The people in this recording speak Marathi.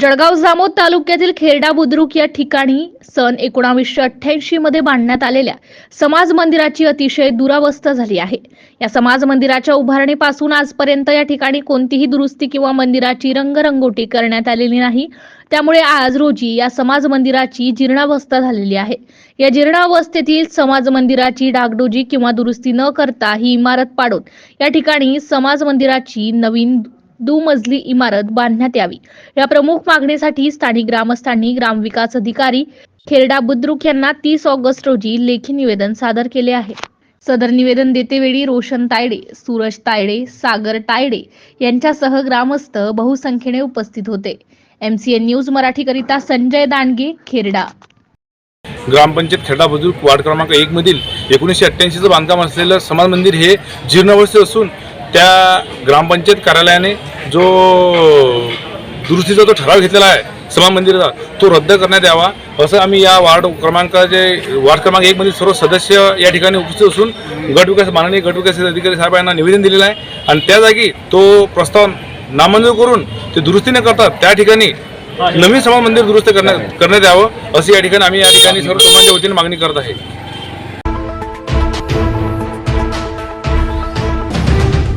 जळगाव जामोद तालुक्यातील खेरडा बुद्रुक या ठिकाणी सन एकोणावीसशे अठ्ठ्याऐंशी मध्ये बांधण्यात आलेल्या समाज मंदिराची अतिशय दुरावस्था झाली आहे. या समाज मंदिराच्या उभारणीपासून आजपर्यंत या ठिकाणी कोणतीही दुरुस्ती किंवा मंदिराची रंगरंगोटी करण्यात आलेली नाही. त्यामुळे आज रोजी या समाज मंदिराची जीर्णावस्था झालेली आहे. या जीर्णावस्थेतील समाज मंदिराची डागडोजी किंवा दुरुस्ती न करता ही इमारत पाडून या ठिकाणी समाज मंदिराची नवीन दुमजली इमारत बांधण्यात यावी. या प्रमुख मागणीसाठी स्थानिक ग्रामस्थांनी ग्रामविकास अधिकारी खेरडा बुद्रुक यांना तीस ऑगस्ट रोजी लेखी निवेदन सादर केले आहे. सदर निवेदन देतेवेळी रोशन तायडे सूरज तायडे सागर तायडे यांच्यासह ग्रामस्थ बहुसंख्येने उपस्थित होते. एमसीएन न्यूज मराठीकरिता संजय दांडगे खेरडा. ग्रामपंचायत खेडा बुद्रुक वार्ड क्रमांक एक मधील एकोणीसशे अठ्ठ्याऐंशीचं बांधकाम असलेलं समाज मंदिर हे जीर्णावस्थेत असून त्या ग्रामपंचायत कार्यालयाने जो दुरुस्तीचा जो ठराव घेतलेला आहे सभा मंदिराचा तो रद्द करण्यात यावा. असं आम्ही या वार्ड क्रमांकाचे वार्ड क्रमांक एकमधील सर्व सदस्य या ठिकाणी उपस्थित असून गटविकास माननीय गटविकास अधिकारी साहेब यांना निवेदन दिलेलं आहे. आणि त्या जागी तो प्रस्ताव नामंजूर करून ते दुरुस्ती न करता त्या ठिकाणी नवीन सभा मंदिर दुरुस्त करण्यात करण्यात यावं असं या ठिकाणी आम्ही या ठिकाणी सर्व समाजाच्या वतीने मागणी करत आहे.